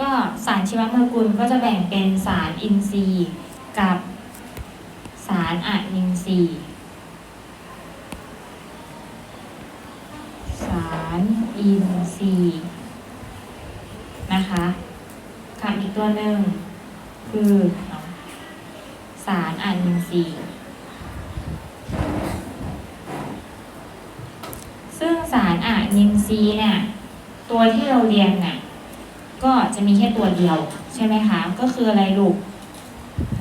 ก็สารชีวโมเลกุลก็จะแบ่งเป็นสารอินทรีย์กับสารอะนินทรีย์สารอินทรีย์นะคะกับอีกตัวหนึ่งคือสารอะนินทรีย์ซึ่งสารอะนินทรีย์เนี่ยตัวที่เราเรียนเนี่ย ก็จะมีแค่ตัวเดียวใช่ไหมคะ ก็คืออะไรลูก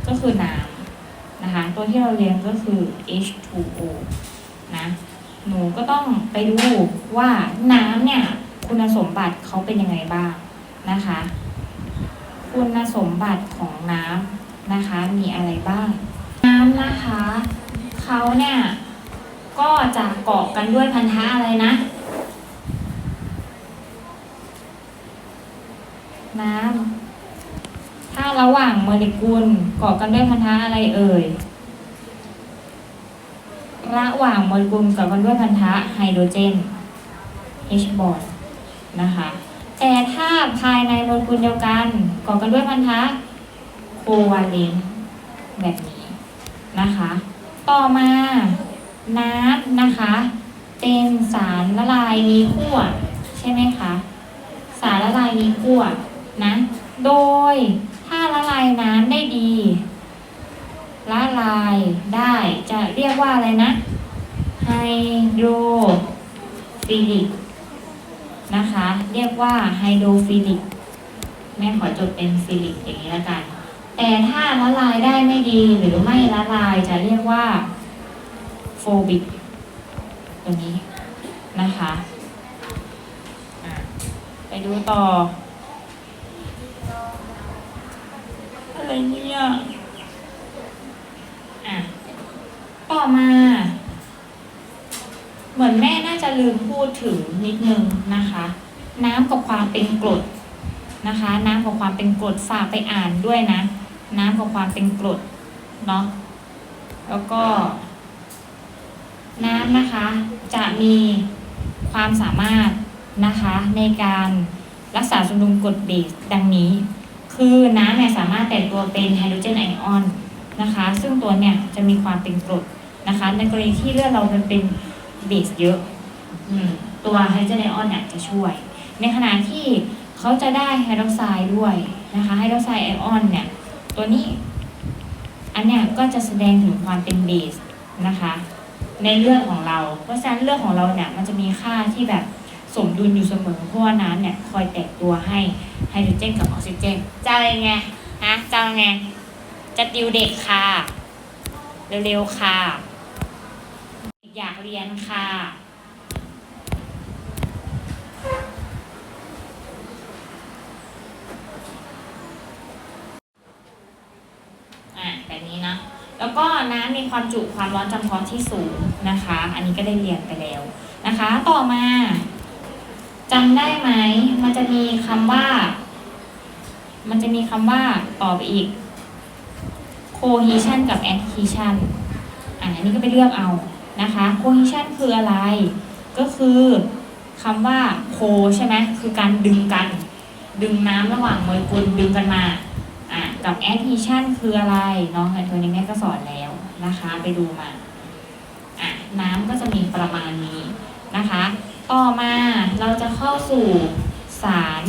ก็คือน้ำนะคะ ตัวที่เราเรียนก็คือ H2O นะ หนูก็ต้องไปดูว่าน้ำเนี่ย คุณสมบัติเขาเป็นยังไงบ้างนะคะ คุณสมบัติของน้ำนะคะ มีอะไรบ้าง น้ำนะคะเขาเนี่ย ก็จะเกาะกันด้วยพันธะอะไรนะ น้ำ ถ้าระหว่างโมเลกุลเกาะกันด้วยพันธะอะไรเอ่ย ระหว่างโมเลกุลเกาะกันด้วยพันธะไฮโดรเจน H บอ n d นะคะ แต่ถ้าภายในโมเลกุลเดียวกันเกาะกันด้วยพันธะโควาเลนต์แบบนี้นะคะ ต่อมาน้ำนะคะ เป็นสารละลายมีขั้วใช่ไหมคะ สารละลายมีขั้วนะ โดย ถ้าละลายน้ำได้ดี ละลายได้จะเรียกว่าอะไรนะไฮโดรฟิลิกนะคะ เรียกว่าไฮโดรฟิลิกแม่ขอจดเป็นฟิลิกอย่างนี้แล้วกัน แต่ถ้าละลายได้ไม่ดีหรือไม่ละลายจะเรียกว่าโฟบิกตัวนี้นะคะ ไปดูต่อ อะไรเนี่ยอะต่อมา เหมือนแม่น่าจะลืมพูดถึงนิดนึงนะคะ น้ำกับความเป็นกรดนะคะ น้ำกับความเป็นกรดฝากไปอ่านด้วยนะ น้ำกับความเป็นกรดเนาะแล้วก็ น้ำนะคะ จะมีความสามารถนะคะในการรักษาสมดุลกรดเบสดังนี้ คือน้ำเนี่ยสามารถแตกตัวเป็นไฮโดรเจนไอออนนะคะ ซึ่งตัวเนี่ยจะมีความเป็นกรดนะคะ ในกรณีที่เลือดเรามันเป็นเบสเยอะตัวไฮโดรเจนไอออนเนี่ยจะช่วย ในขณะที่เขาจะได้ไฮดรอกไซด์ด้วยนะคะไฮดรอกไซด์ไอออนเนี่ยตัวนี้อันเนี้ยก็จะแสดงถึงความเป็นเบสนะคะ ในเลือดของเรา เพราะฉะนั้นเลือดของเราเนี่ยมันจะมีค่าที่แบบ สมดุลอยู่เสมอ เพราะว่าน้ำเนี่ยคอยแตกตัวให้ไฮโดรเจนกับออกซิเจนจะอะไรไงฮะจะอาไงจะติวเด็กค่ะ เร็วๆค่ะ อยากเรียนค่ะอะแบบนี้นะ แล้วก็น้ำมีความจุความร้อนจำเพาะที่สูงนะคะ อันนี้ก็ได้เรียนไปแล้วนะคะ ต่อมา จำได้ไหม มันจะมีคำว่า มันจะมีคำว่าต่อไปอีก cohesion กับ adhesion อะอันนี้ก็ไปเลือกเอานะคะ cohesion คืออะไร ก็คือคำว่า co ใช่ไหมคือการดึงกัน ดึงน้ำระหว่างโมเลกุลดึงกันมาอะกับ adhesion คืออะไรน้องตัวนี้แม่ก็สอนแล้วนะคะ ไปดูมาอะน้ำก็จะมีประมาณนี้นะคะ ต่อมาเราจะเข้าสู่สาร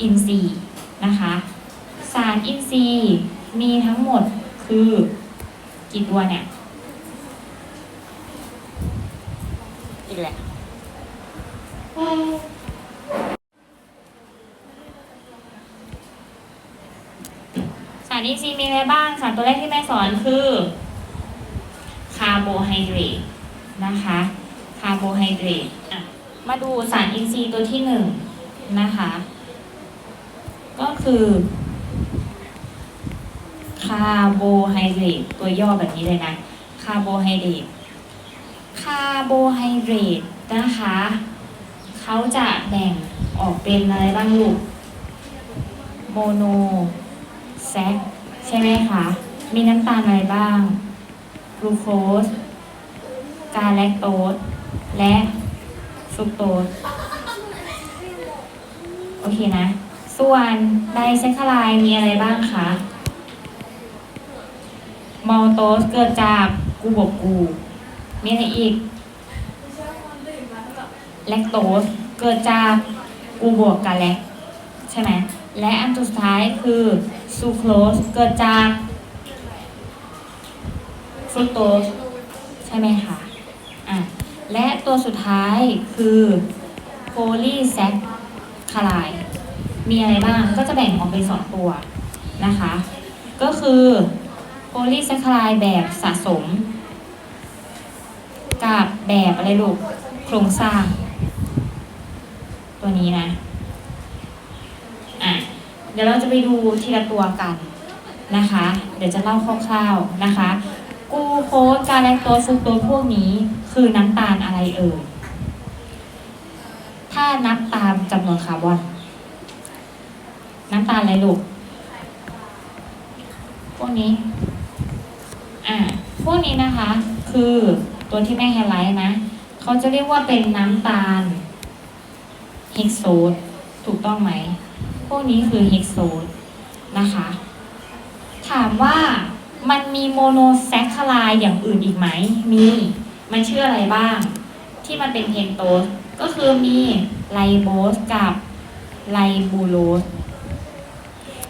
อินทรีย์นะคะ สารอินทรีย์มีทั้งหมดคือกี่ตัวเนี่ย อีกแหละสารอินทรีย์มีอะไรบ้าง สารตัวแรกที่แม่สอนคือคาร์โบไฮเดรตนะคะ คาร์โบไฮเดรตอะ มาดูสารอินทรีย์ตัวที่หนึ่งนะคะ ก็คือคาร์โบไฮเดรตตัวย่อแบบนี้เลยนะคาร์โบไฮเดรตคาร์โบไฮเดรตนะคะเขาจะแบ่งออกเป็นอะไรบ้างลูกโมโนแซคใช่ไหมคะ มีน้ำตาลอะไรบ้างกลูโคสกาแลคโตสและ ฟรุกโตสโอเคนะ ส่วนไดแซคคาไลด์มีอะไรบ้างคะมอลโตสเกิดจากกูบวกกู มีอะไรอีก แลคโตสเกิดจากกูบวกกับแลคใช่ไหม และอันสุดท้ายคือซูโครสเกิดจากฟรุตโตสใช่ไหมคะ และตัวสุดท้ายคือโพลีแซคคาไลมีอะไรบ้างก็จะแบ่งออกเป็นสองตัวนะคะ ก็คือโพลีแซคคาไลแบบสะสม กับแบบอะไรลูกโครงสร้าง ตัวนี้นะอะเดี๋ยวเราจะไปดูทีละตัวกันนะคะ เดี๋ยวจะเล่าคร่าวๆนะคะ กูโคสการแลคโตสฟรุกโตสพวกนี้ คือน้ำตาลอะไรเอ่ยถ้านับตามจำนวนคาร์บอน น้ำตาลอะไรลูก พวกนี้ อ่า พวกนี้นะคะ คือตัวที่แม่ไฮไลท์นะ เขาจะเรียกว่าเป็นน้ำตาลเฮกโซดถูกต้องไหม พวกนี้คือเฮกโซดนะคะ ถามว่ามันมีโมโนแซคคาไลด์อย่างอื่นอีกไหม มี มันชื่ออะไรบ้าง ที่มันเป็นเพนโตสก็คือมีไลโบสกับไลบูโรส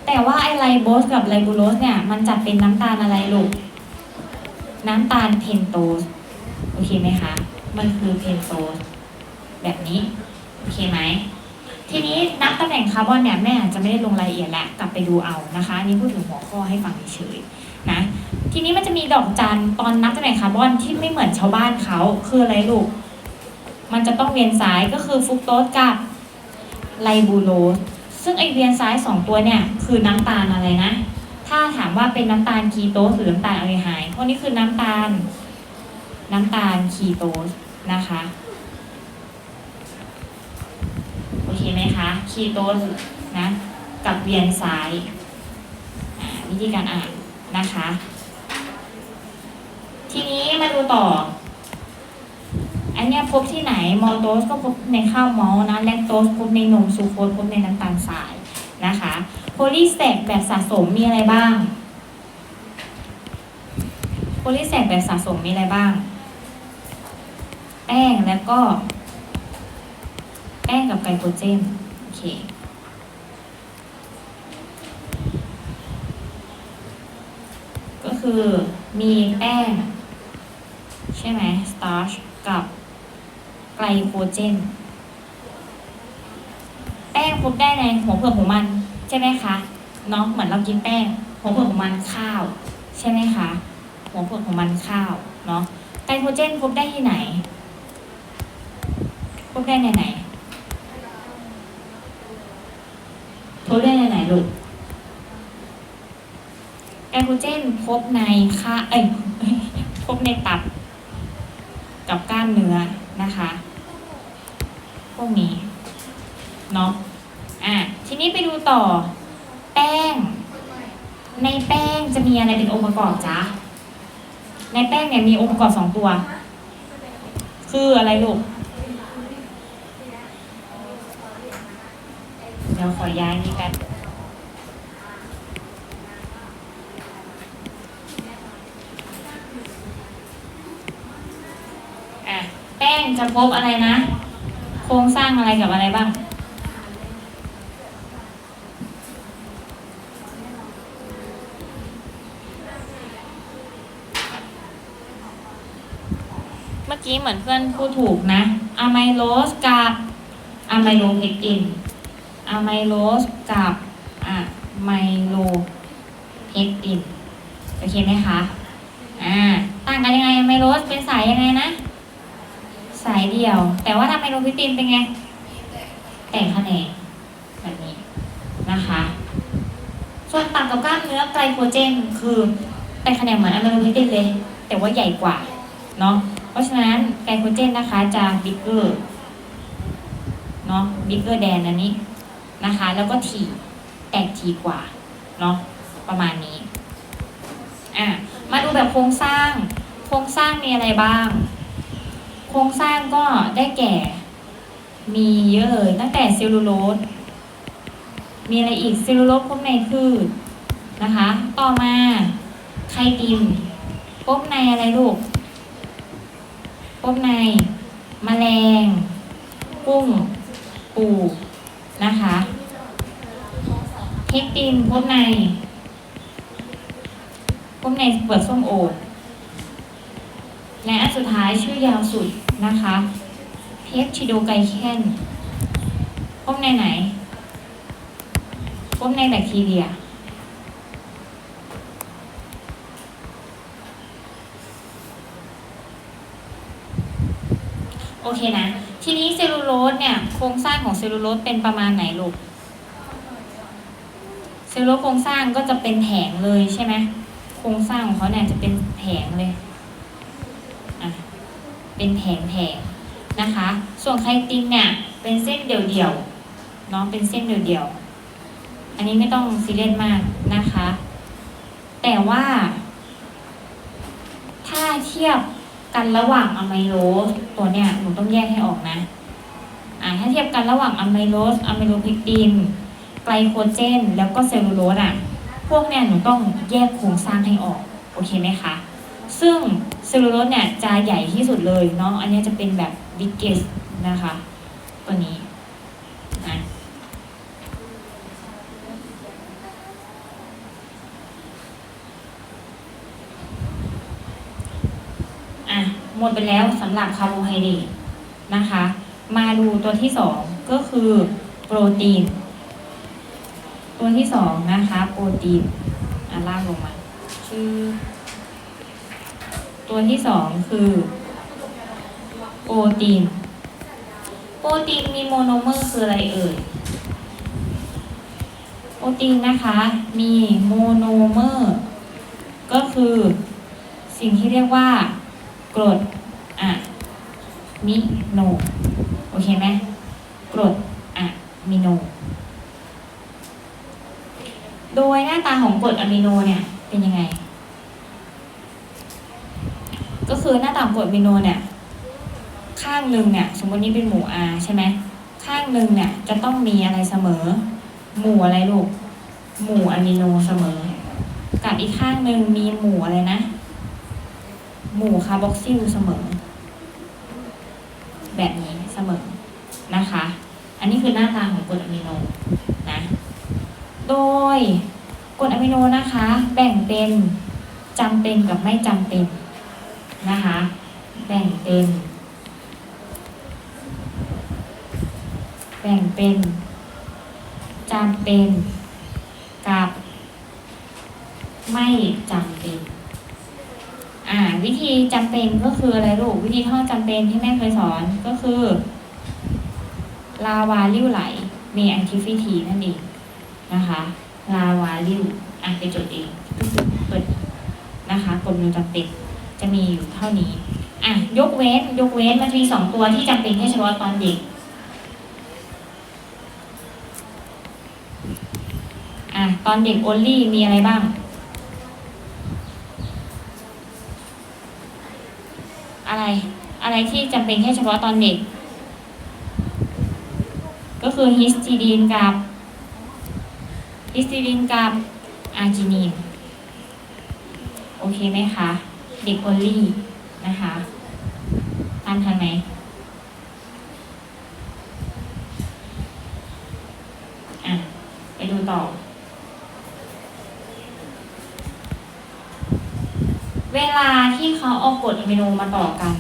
แต่ว่าไอไลโบสกับไลบูโรสเนี่ย มันจัดเป็นน้ำตาลอะไรลูก น้ำตาลเพนโตสโอเคไหมคะ มันคือเพนโตสแบบนี้ โอเคไหมทีนี้นับตำแหน่งคาร์บอนเนี่ยแม่อาจจะไม่ได้ลงรายละเอียดแหละกลับไปดูเอานะคะนี่พูดถึงหัวข้อให้ฟังเฉยๆนะ ทีนี้มันจะมีดอกจันตอนนับตำแหน่งคาร์บอนที่ไม่เหมือนชาวบ้านเขาคืออะไรลูก มันจะต้องเวียนซ้ายก็คือฟรุกโตสกับไลบูโรสซึ่งไอเวียนซ้ายสองตัวเนี่ย คือน้ำตาลอะไรนะ ถ้าถามว่าเป็นน้ำตาลคีโตสหรือน้ำตาลอะลไฮด์พวกนี้คือน้ำตาล น้ำตาลคีโตสนะคะโอเคไหมคะคีโตสนะกับเวียนซ้ายวิธีการอ่านนะคะ ทีนี้มาดูต่อ อันเนี้ยพบที่ไหนมอลโตสก็พบในข้าวมอลนะแลคโตสพบในนมซูโคสพบในน้ำตาลทรายนะคะโพลีแซกแบบสะสมมีอะไรบ้างโพลีแซกแบบสะสมมีอะไรบ้าง แป้งแล้วก็ แป้งกับไกลโคเจนโอเคก็คือมีแป้ง ใช่ไหมสตาร์ชกับไกลโคเจน แป้งพบได้ในหัวเผือกหัวมัน ใช่ไหมคะเนาะเหมือนเรากินแป้งหัวเผือกหัวมันข้าว ใช่ไหมคะหัวเผือกหัวมันข้าวเนาะไกลโคเจนพบได้ที่ไหน พบได้ในไหนพบได้ในไหนลูกไกลโคเจนพบในค่าเอ้ยพบในตับ กับกล้ามเนื้อนะคะ พวกนี้เนาะอะทีนี้ไปดูต่อแป้ง ในแป้งจะมีอะไรเป็นองค์ประกอบจ๊ะในแป้งเนี่ยมีองค์ประกอบสองตัว คืออะไรลูกเดี๋ยวขอย้ายนี่กันอ่ แป้งจะพบอะไรนะ โครงสร้างอะไรกับอะไรบ้าง เมื่อกี้เหมือนเพื่อนพูดถูกนะอะไมโลสกับอะไมโลเพกตินอะไมโลสกับอะไมโลเพกตินโอเคไหมคะอ่าต่างกันยังไงอะไมโลสเป็นสายยังไงนะายเดียว แต่ว่าทำไมโลเพกตินเป็นไง แตกแขนงแบบนี้นะคะ ส่วนต่างกับกล้ามเนื้อไกลโคเจนคือแตกแขนงเหมือนอะไมโลเพกตินเลย แต่ว่าใหญ่กว่าเนาะเพราะฉะนั้นไกลโคเจนนะคะจะบิ๊กเกอร์เนาะบิ๊กเกอร์แดนอันนี้นะคะ แล้วก็ถี่แตกทีกว่าเนาะประมาณนี้อะมาดูแบบโครงสร้าง โครงสร้างมีอะไรบ้าง โครงสร้างก็ได้แก่ มีเยอะเลยตั้งแต่เซลลูโลสมีอะไรอีกเซลลูโลสพบในพืชนะคะ ต่อมาไคตินพบในอะไรลูกพบในแมลง กุ้ง ปูนะคะเฮกตินพบในพบในเปลือกส้มโอและอันสุดท้ายชื่อยาวสุด นะคะเพปชิโดไกแคนพบในไหนพบในแบคทีเรีย โอเคนะ ทีนี้เซลลูโลสเนี่ย โครงสร้างของเซลลูโลสเป็นประมาณไหนลูก เซลลูโลสโครงสร้างก็จะเป็นแผงเลยใช่ไหม โครงสร้างของเขาเนี่ยจะเป็นแผงเลย เป็นแผงๆนะคะ ส่วนไคตินเนี่ยเป็นเส้นเดี่ยวๆเนาะเป็นเส้นเดี่ยวๆอันนี้ไม่ต้องซีเรียสมากนะคะ แต่ว่า ถ้าเทียบกันระหว่างอะไมโลสตัวเนี่ยหนูต้องแยกให้ออกนะอ่าถ้าเทียบกันระหว่างอะไมโลสอะไมโลพิกตินไกลโคเจน แล้วก็เซลลูโลสอะพวกเนี่ยหนูต้องแยกโครงสร้างให้ออก โอเคไหมคะ ซึ่ง เซลลูโลสเนี่ยจะใหญ่ที่สุดเลยเนาะอันนี้จะเป็นแบบ biggest นะคะ ตัวนี้นะอะหมดไปแล้วสำหรับคาร์โบไฮเดรตนะคะ มาดูตัวที่สองก็คือโปรตีน ตัวที่สองนะคะ โปรตีนอะลากลงมาชื่อ ตัวที่สองคือโปรตีน โปรตีนมีโมโนเมอร์คืออะไรเอ่ย โปรตีนนะคะมีโมโนเมอร์ก็คือสิ่งที่เรียกว่ากรดอะมิโน โอเคไหมกรดอะมิโน โดยหน้าตาของกรดอะมิโนเนี่ยเป็นยังไง ก็คือหน้าตางกรดอะมิโนเนี่ย ข้างหนึ่งเนี่ย สมมตินี้เป็นหมู่ R ใช่ไหมข้างหนึ่งเนี่ย จะต้องมีอะไรเสมอ หมู่อะไรลูก หมู่อะมิโนเสมอ กับอีกข้างหนึ่งมีหมู่อะไรนะ หมู่คาร์บอกซิลเสมอ แบบนี้เสมอนะคะ อันนี้คือหน้าตาของกรดอะมิโนนะ โดยกรดอะมิโนนะคะ แบ่งเป็นจำเป็นกับไม่จำเป็น นะคะแบ่งเป็นแบ่งเป็นจำเป็นกับไม่จำเป็น อ่า วิธีจำเป็นก็คืออะไรลูก วิธีท่องจำเป็นที่แม่เคยสอนก็คือ ลาวาลิ้วไหลเมแอนทิฟิทีนั่นเองนะคะ ลาวาลิ้วอะไปจดเองเปิดนะคะกลมนูจำเป็น จะมีอยู่เท่านี้อะยกเว้นยกเว้นมันมีสองตัวที่จำเป็นแค่เฉพาะตอนเด็กอะตอนเด็กโอลลี่มีอะไรบ้างอะไรอะไรที่จำเป็นแค่เฉพาะตอนเด็ก ก็คือฮิสตีดีนกับฮิสตีดีนกับอาร์จินีน โอเคไหมคะ ด็กโอลี่นะคะตามทันไหมอะ ไปดูต่อ เวลาที่เขาเอากรดอะมิโนมาต่อกัน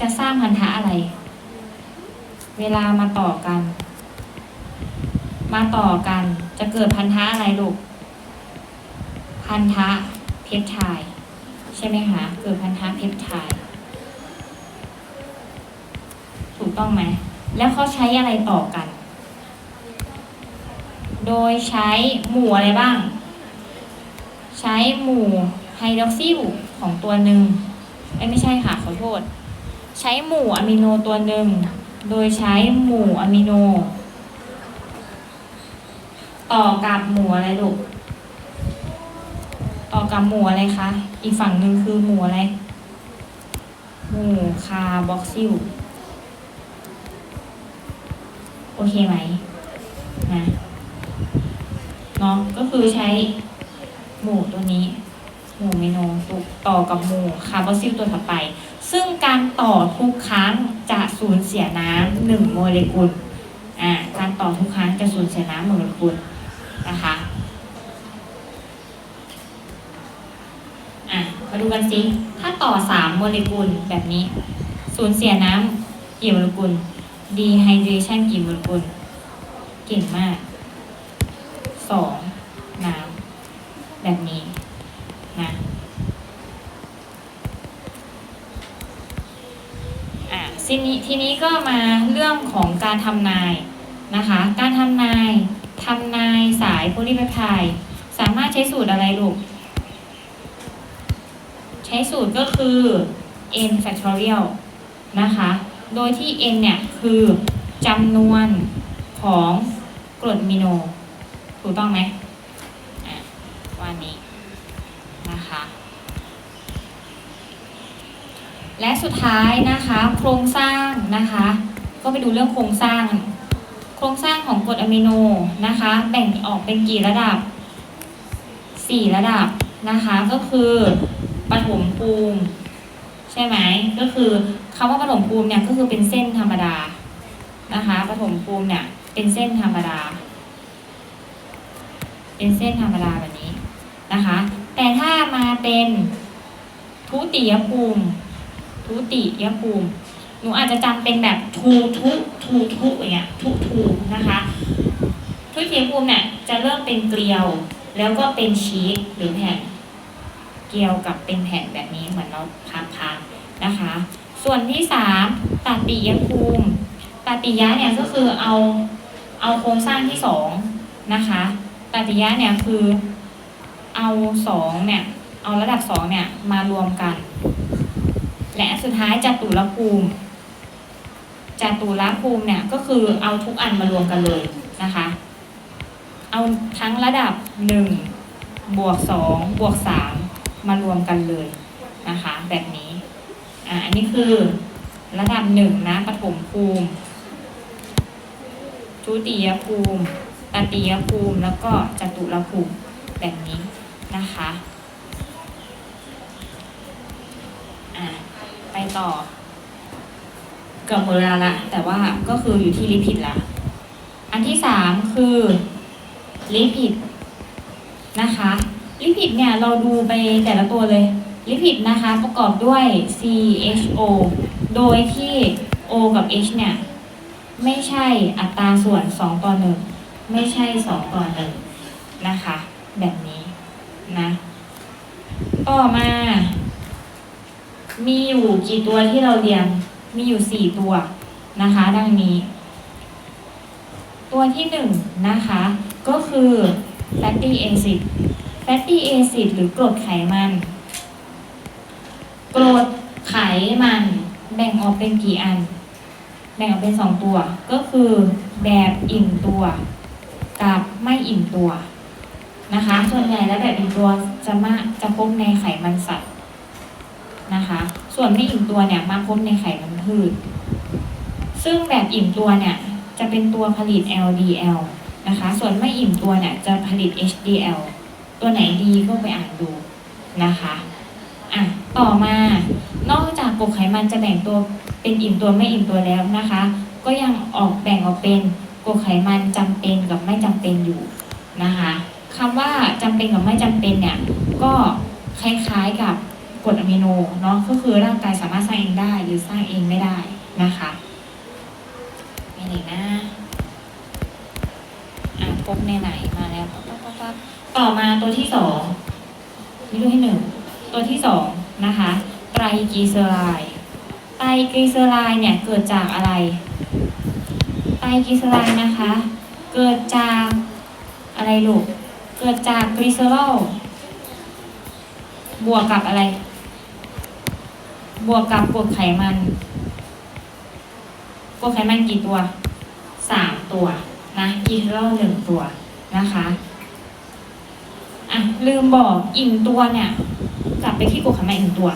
จะสร้างพันธะอะไร เวลามาต่อกัน มาต่อกันจะเกิดพันธะอะไรลูก พันธะเพปไทด์ใช่ไหมคะเกิดพันธะเพปไทด์ถูกต้องไหม แล้วเขาใช้อะไรต่อกัน โดยใช้หมู่อะไรบ้าง ใช้หมู่ไฮดรอกซิลของตัวหนึ่งเอ้ไม่ใช่ค่ะขอโทษ ใช้หมู่อะมิโนตัวหนึ่งโดยใช้หมู่อะมิโน ต่อกับหมู่อะไรลูก กับหมู่อะไรคะ อีกฝั่งหนึ่งคือหมู่อะไร หมู่คาร์บอกซิล โอเคไหมนะเนาะก็คือใช้หมู่ตัวนี้ หมู่เมโนตุต่อกับหมู่คาร์บอนซิลตัวถัดไป ซึ่งการต่อทุกครั้งจะสูญเสียน้ำหนึ่งโมเลกุล อ่า การต่อทุกครั้งจะสูญเสียน้ำหนึ่งโมเลกุลนะคะ อะ มาดูกันสิ ถ้าต่อ 3 โมเลกุลแบบนี้ สูญเสียน้ำกี่โมเลกุล dehydration กี่โมเลกุล เก่งมาก 2 น้ำแบบนี้นะอะทีนี้ทีนี้ก็มาเรื่องของการทำนายนะคะ การทำนายทำนายสายโพลีเปปไทด์สามารถใช้สูตรอะไรลูก ช้สูตรก็คือ n factorial นะคะ โดยที่ n เนี่ย คือจำนวนของกรดมิโน ถูกต้องไหมอะวันนี้นะคะ และสุดท้ายนะคะ โครงสร้างนะคะ ก็ไปดูเรื่องโครงสร้าง โครงสร้างของกรดอะมิโนนะคะ แบ่งออกเป็นกี่ระดับ 4 ระดับนะคะ ก็คือ ปฐมภูมิใช่ไหมก็คือคำว่าปฐมภูมิเนี่ยก็คือเป็นเส้นธรรมดานะคะปฐมภูมิเนี่ยเป็นเส้นธรรมดา เป็นเส้นธรรมดาแบบนี้นะคะ แต่ถ้ามาเป็นทุติยภูมิทุติยภูมิหนูอาจจะจำเป็นแบบทูทุทูทุอย่างเงี้ยทุทูนะคะทุติยภูมิเนี่ยจะเริ่มเป็นเกลียว แล้วก็เป็นชีสหรือแผ่น เกลียวกับเป็นแผ่นแบบนี้เหมือนเราพับๆนะคะ ส่วนที่สามตติยภูมิตติยะเนี่ยก็คือเอาเอาโครงสร้างที่สองนะคะตติยะเนี่ยคือเอาสองเนี่ยเอาระดับสองเนี่ยมารวมกัน และสุดท้ายจตุรภูมิจตุรภูมิเนี่ยก็คือเอาทุกอันมารวมกันเลยนะคะ เอาทั้งระดับหนึ่งบวกสองบวกสาม มารวมกันเลยนะคะ แบบนี้อ่าอันนี้คือระดับหนึ่งนะปฐมภูมิทุติยภูมิตติยภูมิ แล้วก็จตุรภูมิแบบนี้นะคะอ่าไปต่อเกือบหมดเวลาละแต่ว่าก็คืออยู่ที่ลิพิดละอันที่สามคือลิพิดนะคะ ลิพิดเนี่ยเราดูไปแต่ละตัวเลย ลิพิดนะคะประกอบด้วย CHO โดยที่ O กับ H เนี่ยไม่ใช่อัตราส่วน 2 ต่อ 1 ไม่ใช่ 2 ต่อ 1 นะคะ แบบนี้นะต่อมา มีอยู่กี่ตัวที่เราเรียน มีอยู่ 4 ตัวนะคะ ดังนี้ ตัวที่หนึ่งนะคะ ก็คือ fatty acid fatty acid หรือกรดไขมัน กรดไขมัน แบ่งออกเป็นกี่อัน แบ่งออกเป็นสองตัว ก็คือแบบอิ่มตัว กับไม่อิ่มตัวนะคะ ส่วนใหญ่แล้วแบบอิ่มตัวจะมาจะพบในไขมันสัตว์นะคะ ส่วนไม่อิ่มตัวเนี่ยมาพบในไขมันพืช ซึ่งแบบอิ่มตัวเนี่ยจะเป็นตัวผลิต LDL นะคะ ส่วนไม่อิ่มตัวเนี่ยจะผลิต HDL ตัวไหนดีก็ไปอ่านดูนะคะอะต่อมานอกจากกรดไขมันจะแบ่งตัวเป็นอิ่มตัวไม่อิ่มตัวแล้วนะคะ ก็ยังออกแบ่งออกเป็นกรดไขมันจำเป็นกับไม่จำเป็นอยู่นะคะคำว่าจำเป็นกับไม่จำเป็นเนี่ยก็คล้ายๆกับกรดอะมิโนเนาะก็คือร่างกายสามารถสร้างเองได้หรือสร้างเองไม่ได้นะคะมีอะไรนะ อะพบในไหนมาแล้วปั๊บปั๊บปั๊บปั๊บต่อมาตัวที่สองนี่ตัวที่หนึ่งตัวที่สองนะคะไตรกลีเซอไรด์ไตรกลีเซอไรด์เนี่ยเกิดจากอะไร ไตรกลีเซอไรด์นะคะ เกิดจากอะไรลูก เกิดจากกลีเซอรอลบวกกับอะไร บวกกับกรดไขมันกรดไขมันกี่ตัวสามตัว นะกลีเซอรอหนึ่งตัวนะคะอะลืมบอกอิ่มตัวเนี่ยกลับไปที่กรดไขมันอิ่มตัว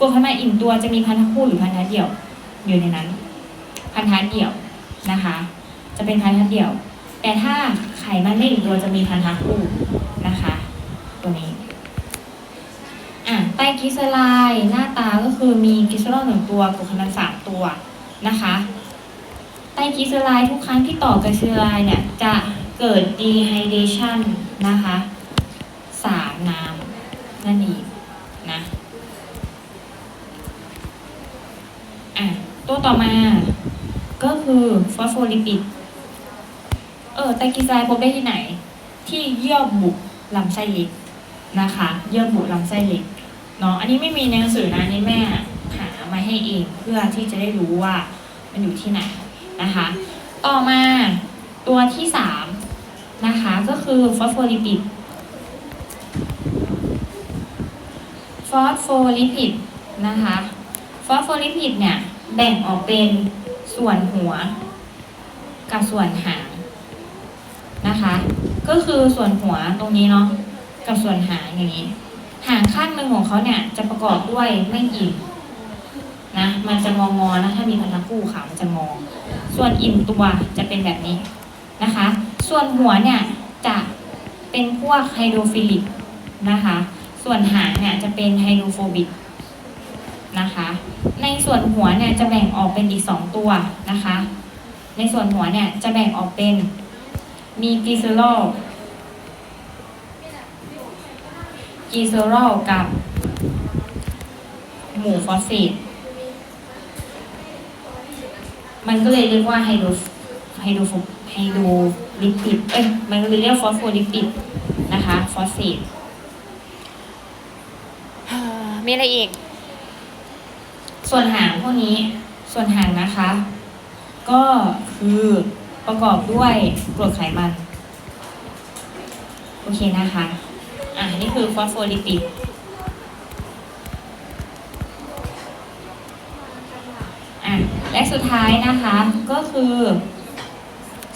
กรดไขมันอิ่มตัวจะมีพันธะคู่หรือพันธะเดี่ยวอยู่ในนั้น พันธะเดี่ยวนะคะ จะเป็นพันธะเดี่ยว แต่ถ้าไขมันไม่ถึงตัวจะมีพันธะคู่นะคะ ตัวนี้อะไตกลีเซอไรด์หน้าตาก็คือมีกลีเซอรอลหนึ่งตัวกรดไขมันสามตัวนะคะ ไตรกลีเซอไรด์ทุกครั้งที่ต่อกลีเซอไรด์เนี่ยจะเกิด dehydration นะคะสารน้ำนั่นเองนะอะตัวต่อมาก็คือฟอสโฟลิปิดเออไตรกลีเซอไรด์พบได้ที่ไหน ที่เยื่อบุลำไส้เล็กนะคะ เยื่อบุลำไส้เล็กเนาะอันนี้ไม่มีในหนังสือนะนี่แม่หามาให้เองเพื่อที่จะได้รู้ว่ามันอยู่ที่ไหน นะคะ ต่อมาตัวที่สามนะคะก็คือฟอสโฟลิปิดฟอสโฟลิปิดนะคะฟอสโฟลิปิดเนี่ยแบ่งออกเป็นส่วนหัวกับส่วนหางนะคะ ก็คือส่วนหัวตรงนี้เนาะกับส่วนหางอย่างนี้ หางข้างหนึ่งของเขาเนี่ยจะประกอบด้วยไม่อิ่มนะมันจะงองอนะถ้ามีพันธะคู่ขามันจะงอ ส่วนอิ่มตัวจะเป็นแบบนี้นะคะ ส่วนหัวเนี่ยจะเป็นพวกไฮโดรฟิลิกนะคะ ส่วนหางเนี่ยจะเป็นไฮโดรโฟบิกนะคะ ในส่วนหัวเนี่ยจะแบ่งออกเป็นอีกสองตัวนะคะ ในส่วนหัวเนี่ยจะแบ่งออกเป็นมีกลีเซอรอลกลีเซอรอลกับหมู่ฟอสเฟต มันก็เลยเรียกว่าไฮโดรไฮโดรโฟไฮโดรลิปิด เอ้ย มันก็เลยเรียกฟอสโฟลิปิดนะคะ ฟอสเฟตมีอะไรอีก ส่วนหางพวกนี้ ส่วนหางนะคะ ก็คือประกอบด้วยกรดไขมัน โอเคนะคะ อะนี่คือฟอสโฟลิปิด สุดท้ายนะคะก็คือ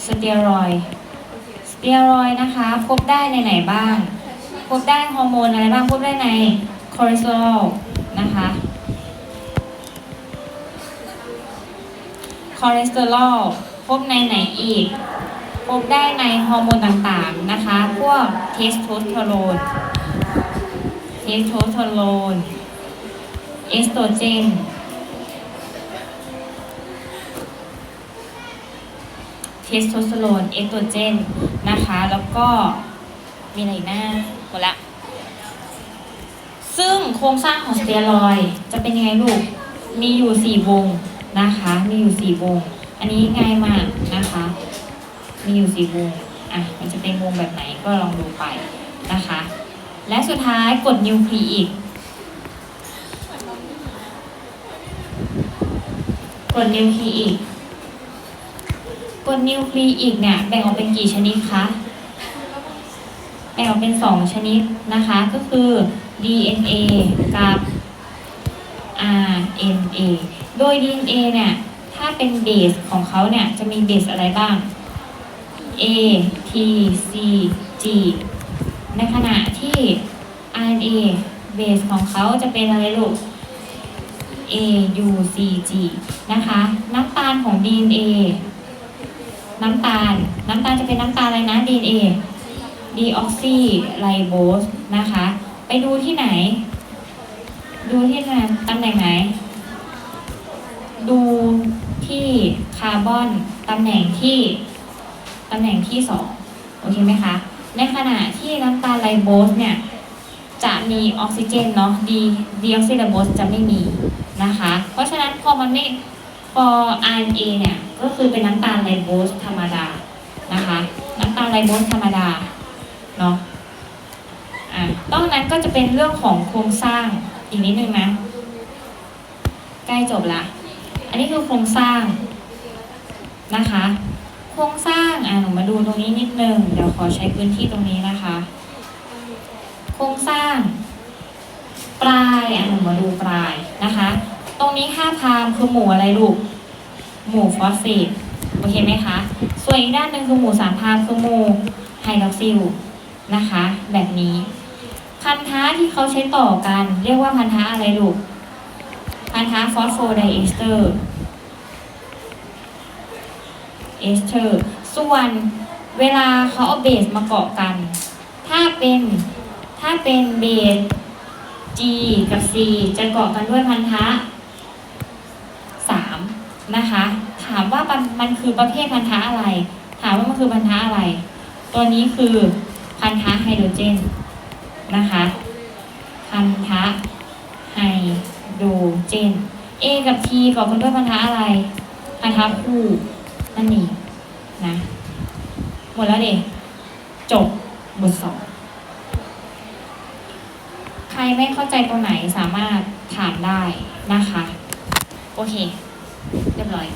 สเตียรอยสเตียรอยนะคะ พบได้ในไหนบ้าง พบได้ฮอร์โมนอะไรบ้าง พบได้ในคอเลสเตอรอลนะคะคอเลสเตอรอลพบในไหนอีก พบได้ในฮอร์โมนต่างๆนะคะ พวกเทสโทสเตอโรนเทสโทสเตอโรนเอสโตรเจน ทสโทสเตอโรนเอสโตรเจนนะคะ แล้วก็มีอะไรหน้าหมดละ ซึ่งโครงสร้างของสเตียรอยจะเป็นยังไงลูก มีอยู่สี่วงนะคะ มีอยู่สี่วง อันนี้ง่ายมากนะคะ มีอยู่สี่วง อะ มันจะเป็นวงแบบไหนก็ลองดูไปนะคะ และสุดท้ายกดนิวคลีอิกกดนิวคลีอิก กรดนิวคลีอิกเนี่ยแบ่งออกเป็นกี่ชนิดคะ แบ่งออกเป็นสองชนิดนะคะ ก็คือ DNA กับ RNA โดย DNA เนี่ยถ้าเป็นเบสของเขาเนี่ยจะมีเบสอะไรบ้าง A T C G ในขณะที่ RNA เบสของเขาจะเป็นอะไรลูก A U C G นะคะ น้ำตาลของ DNA น้ำตาล น้ำตาลจะเป็นน้ำตาลอะไรนะ DNA ดีออกซิไรโบสนะคะ ไปดูที่ไหน ดูที่ไหนตำแหน่งไหน ดูที่คาร์บอนตำแหน่งที่ตำแหน่งที่สองโอเคไหมคะ ในขณะที่น้ำตาลไลโบสเนี่ย จะมีออกซิเจนเนาะดีดีออกซิไรโบสจะไม่มีนะคะ เพราะฉะนั้นพอมันไม่ พอ RNA เนี่ยก็คือเป็นน้ำตาลไลโบสธรรมดานะคะ น้ำตาลไลโบสธรรมดาเนาะอะนอกนั้นก็จะเป็นเรื่องของโครงสร้างอีกนิดนึงนะ ใกล้จบละ อันนี้คือโครงสร้างนะคะ โครงสร้างอะหนูมาดูตรงนี้นิดนึง เดี๋ยวขอใช้พื้นที่ตรงนี้นะคะ โครงสร้าง ปลายอะหนูมาดูปลายนะคะ ตรงนี้ห้าพามคือหมู่อะไรลูก หมู่ฟอสเฟตโอเคไหมคะ ส่วนอีกด้านหนึ่งคือหมู่สามพามคือหมู่ไฮดรอกซิลนะคะ แบบนี้ พันธะที่เขาใช้ต่อกัน เรียกว่าพันธะอะไรลูก พันธะฟอสโฟไดเอสเตอร์เอสเตอร์ส่วนเวลาเขาเอาเบสมาเกาะกัน ถ้าเป็นถ้าเป็นเบส G กับ C จะเกาะกันด้วยพันธะ นะคะ ถามว่ามันมันคือประเภทพันธะอะไร ถามว่ามันคือพันธะอะไร ตัวนี้คือพันธะไฮโดรเจนนะคะ พันธะไฮโดรเจน A กับ T กาะกันด้วยพันธะอะไร พันธะคู่นั่นเองนะหมดแล้วเด็จบบทสองใครไม่เข้าใจตรงไหนสามารถถามได้นะคะ โอเค เรียบร้อย